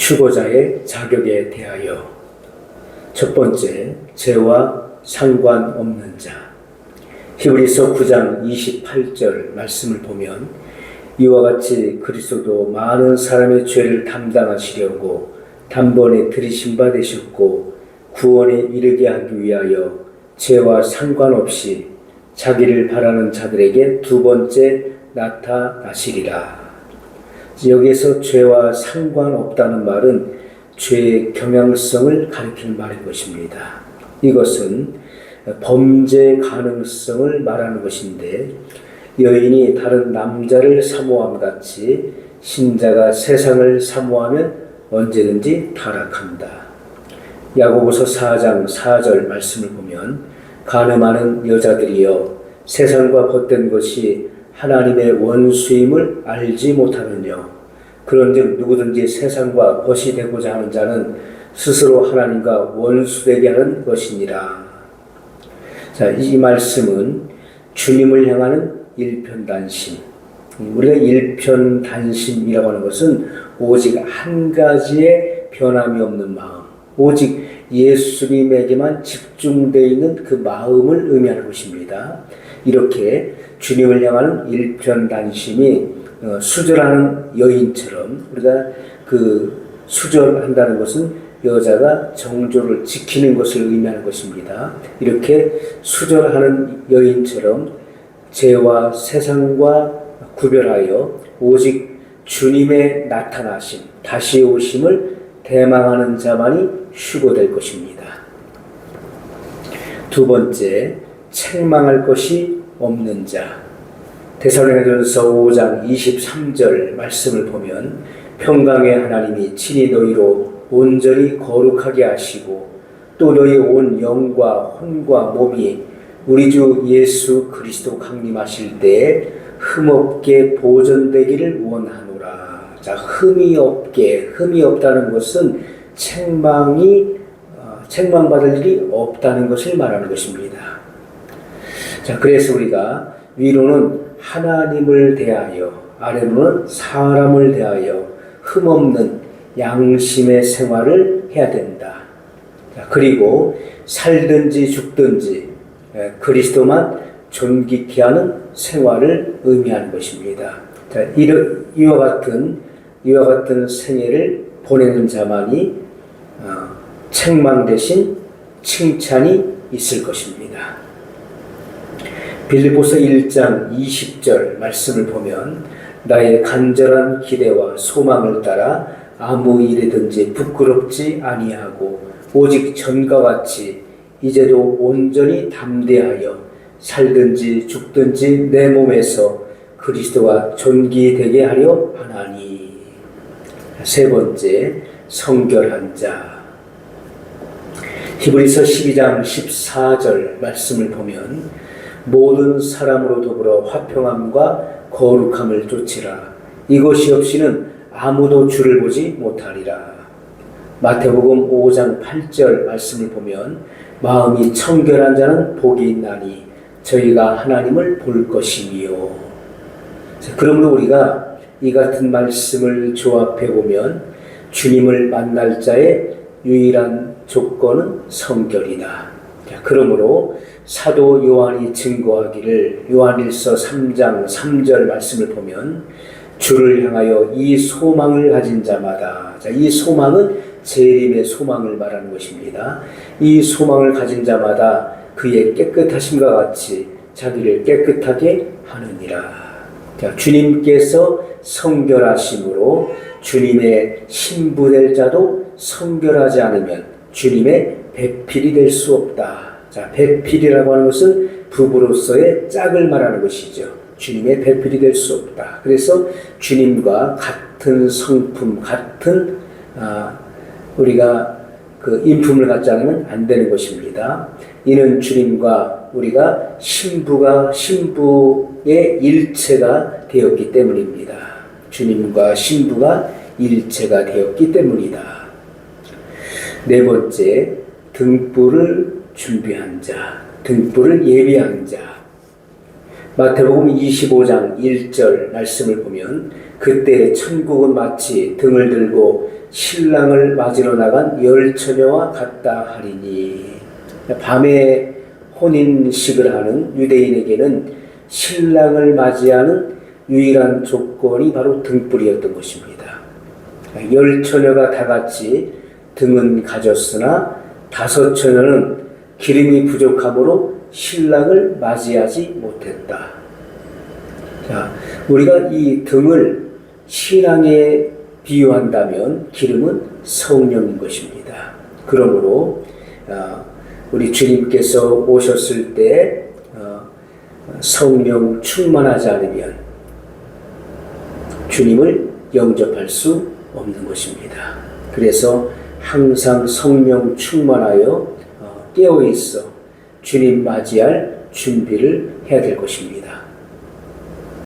휴고자의 자격에 대하여 첫 번째 죄와 상관없는 자 히브리서 9장 28절 말씀을 보면 이와 같이 그리스도도 많은 사람의 죄를 담당하시려고 단번에 들이신 바 되셨고 구원에 이르게 하기 위하여 죄와 상관없이 자기를 바라는 자들에게 두 번째 나타나시리라. 여기에서 죄와 상관없다는 말은 죄의 경향성을 가리키는 말인 것입니다. 이것은 범죄 가능성을 말하는 것인데 여인이 다른 남자를 사모함 같이 신자가 세상을 사모하면 언제든지 타락한다. 야고보서 4장 4절 말씀을 보면 가늠하는 여자들이여 세상과 벗된 것이 하나님의 원수임을 알지 못하느냐 그런즉 누구든지 세상과 벗이 되고자 하는 자는 스스로 하나님과 원수되게 하는 것이니라. 자, 이 말씀은 주님을 향하는 일편단심. 우리가 일편단심이라고 하는 것은 오직 한 가지의 변함이 없는 마음, 오직 예수님에게만 집중되어 있는 그 마음을 의미하는 것입니다. 이렇게 주님을 향하는 일편단심이 어, 수절하는 여인처럼 우리가 그 수절한다는 것은 여자가 정조를 지키는 것을 의미하는 것입니다. 이렇게 수절하는 여인처럼 죄와 세상과 구별하여 오직 주님의 나타나심, 다시 오심을 대망하는 자만이 휴고될 것입니다. 두 번째, 책망할 것이 없는 자. 데살로니가전서 5장 23절 말씀을 보면 평강의 하나님이 친히 너희로 온전히 거룩하게 하시고 또 너희 온 영과 혼과 몸이 우리 주 예수 그리스도 강림하실 때에 흠없게 보존되기를 원하노라. 자, 흠이 없게, 흠이 없다는 것은 책망이, 어, 책망받을 일이 없다는 것을 말하는 것입니다. 자, 그래서 우리가 위로는 하나님을 대하여, 아래로는 사람을 대하여 흠없는 양심의 생활을 해야 된다. 자, 그리고 살든지 죽든지 예, 그리스도만 존귀케 하는 생활을 의미하는 것입니다. 자, 이와 같은 이와 같은 생애를 보내는 자만이 어, 책망 대신 칭찬이 있을 것입니다. 빌리보서 1장 20절 말씀을 보면 나의 간절한 기대와 소망을 따라 아무 일이든지 부끄럽지 아니하고 오직 전과 같이 이제도 온전히 담대하여 살든지 죽든지 내 몸에서 그리스도와 존귀되게 하려 하나니. 세 번째 성결한 자. 히브리서 12장 14절 말씀을 보면 모든 사람으로 더불어 화평함과 거룩함을 쫓으라 이것이 없이는 아무도 주를 보지 못하리라 마태복음 5장 8절 말씀을 보면 마음이 청결한 자는 복이 있나니 저희가 하나님을 볼 것이니요. 그러므로 우리가 이 같은 말씀을 조합해 보면 주님을 만날 자의 유일한 조건은 성결이다. 그러므로 사도 요한이 증거하기를 요한일서 3장 3절 말씀을 보면 주를 향하여 이 소망을 가진 자마다 이 소망은 재림의 소망을 말하는 것입니다. 이 소망을 가진 자마다 그의 깨끗하심과 같이 자기를 깨끗하게 하느니라. 자, 주님께서 성결하심으로 주님의 신부될 자도 성결하지 않으면 주님의 배필이 될 수 없다. 자, 배필이라고 하는 것은 부부로서의 짝을 말하는 것이죠. 주님의 배필이 될 수 없다. 그래서 주님과 같은 성품, 같은 아, 우리가 그 인품을 갖지 않으면 안 되는 것입니다. 이는 주님과 우리가 신부가 신부의 일체가 되었기 때문입니다. 주님과 신부가 일체가 되었기 때문이다. 네 번째, 등불을 준비한 자, 등불을 예비한 자. 마태복음 25장 1절 말씀을 보면 그때 천국은 마치 등을 들고 신랑을 맞으러 나간 열 처녀와 같다 하리니 밤에 혼인식을 하는 유대인에게는 신랑을 맞이하는 유일한 조건이 바로 등불이었던 것입니다. 열 처녀가 다 같이 등은 가졌으나 다섯 처녀는 기름이 부족함으로 신랑을 맞이하지 못했다. 자, 우리가 이 등을 신앙에 비유한다면 기름은 성령인 것입니다. 그러므로 어, 우리 주님께서 오셨을 때 어, 성령 충만하지 않으면 주님을 영접할 수 없는 것입니다. 그래서 항상 성령 충만하여 어, 깨어 있어 주님 맞이할 준비를 해야 될 것입니다.